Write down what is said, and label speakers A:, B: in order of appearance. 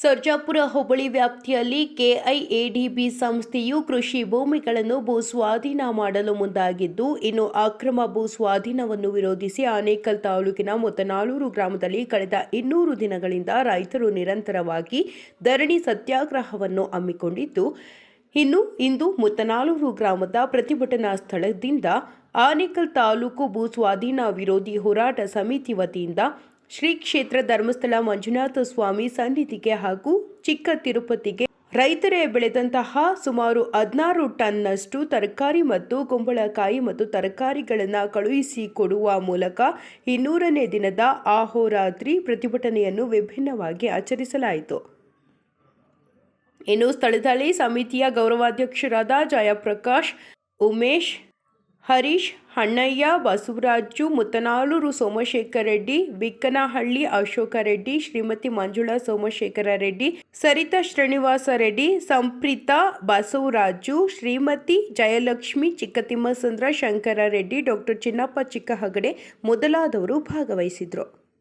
A: ಸರ್ಜಾಪುರ ಹೋಬಳಿ ವ್ಯಾಪ್ತಿಯಲ್ಲಿ ಕೆಐಎಡಿಬಿ ಸಂಸ್ಥೆಯು ಕೃಷಿ ಭೂಮಿಗಳನ್ನು ಭೂಸ್ವಾಧೀನ ಮಾಡಲು ಮುಂದಾಗಿದ್ದು, ಇನ್ನು ಅಕ್ರಮ ಭೂಸ್ವಾಧೀನವನ್ನು ವಿರೋಧಿಸಿ ಆನೇಕಲ್ ತಾಲೂಕಿನ ಮುತ್ತನಾಳೂರು ಗ್ರಾಮದಲ್ಲಿ ಕಳೆದ ಇನ್ನೂರು ದಿನಗಳಿಂದ ರೈತರು ನಿರಂತರವಾಗಿ ಧರಣಿ ಸತ್ಯಾಗ್ರಹವನ್ನು ಹಮ್ಮಿಕೊಂಡಿದ್ದು, ಇನ್ನು ಇಂದು ಮುತ್ತನಾಳೂರು ಗ್ರಾಮದ ಪ್ರತಿಭಟನಾ ಸ್ಥಳದಿಂದ ಆನೇಕಲ್ ತಾಲೂಕು ಭೂಸ್ವಾಧೀನ ವಿರೋಧಿ ಹೋರಾಟ ಸಮಿತಿ ವತಿಯಿಂದ ಶ್ರೀ ಕ್ಷೇತ್ರ ಧರ್ಮಸ್ಥಳ ಮಂಜುನಾಥ ಸ್ವಾಮಿ ಸನ್ನಿಧಿಗೆ ಹಾಗೂ ಚಿಕ್ಕ ತಿರುಪತಿಗೆ ರೈತರೇ ಬೆಳೆದಂತಹ ಸುಮಾರು ಹದಿನಾರು ಟನ್ನಷ್ಟು ತರಕಾರಿ ಮತ್ತು ಕುಂಬಳಕಾಯಿ ಮತ್ತು ತರಕಾರಿಗಳನ್ನು ಕಳುಹಿಸಿ ಕೊಡುವ ಮೂಲಕ ಇನ್ನೂರನೇ ದಿನದ ಆಹೋರಾತ್ರಿ ಪ್ರತಿಭಟನೆಯನ್ನು ವಿಭಿನ್ನವಾಗಿ ಆಚರಿಸಲಾಯಿತು. ಇನ್ನು ಸ್ಥಳದಲ್ಲಿ ಸಮಿತಿಯ ಗೌರವಾಧ್ಯಕ್ಷರಾದ ಜಯಪ್ರಕಾಶ್, ಉಮೇಶ್ ಹರೀಶ್, ಹಣ್ಣಯ್ಯ, ಬಸವರಾಜು ಮುತ್ತನಾಲೂರು ಸೋಮಶೇಖರ ರೆಡ್ಡಿ, ಬಿಕ್ಕನಹಳ್ಳಿ ಅಶೋಕ ರೆಡ್ಡಿ, ಶ್ರೀಮತಿ ಮಂಜುಳಾ ಸೋಮಶೇಖರ ರೆಡ್ಡಿ, ಸರಿತಾ ಶ್ರೀನಿವಾಸ ರೆಡ್ಡಿ, ಸಂಪ್ರೀತಾ ಬಸವರಾಜು, ಶ್ರೀಮತಿ ಜಯಲಕ್ಷ್ಮಿ, ಚಿಕ್ಕತಿಮ್ಮಸಂದ್ರ ಶಂಕರ ರೆಡ್ಡಿ, ಡಾಕ್ಟರ್ ಚಿನ್ನಪ್ಪ ಚಿಕ್ಕಹಗಡೆ ಮೊದಲಾದವರು ಭಾಗವಹಿಸಿದ್ರು.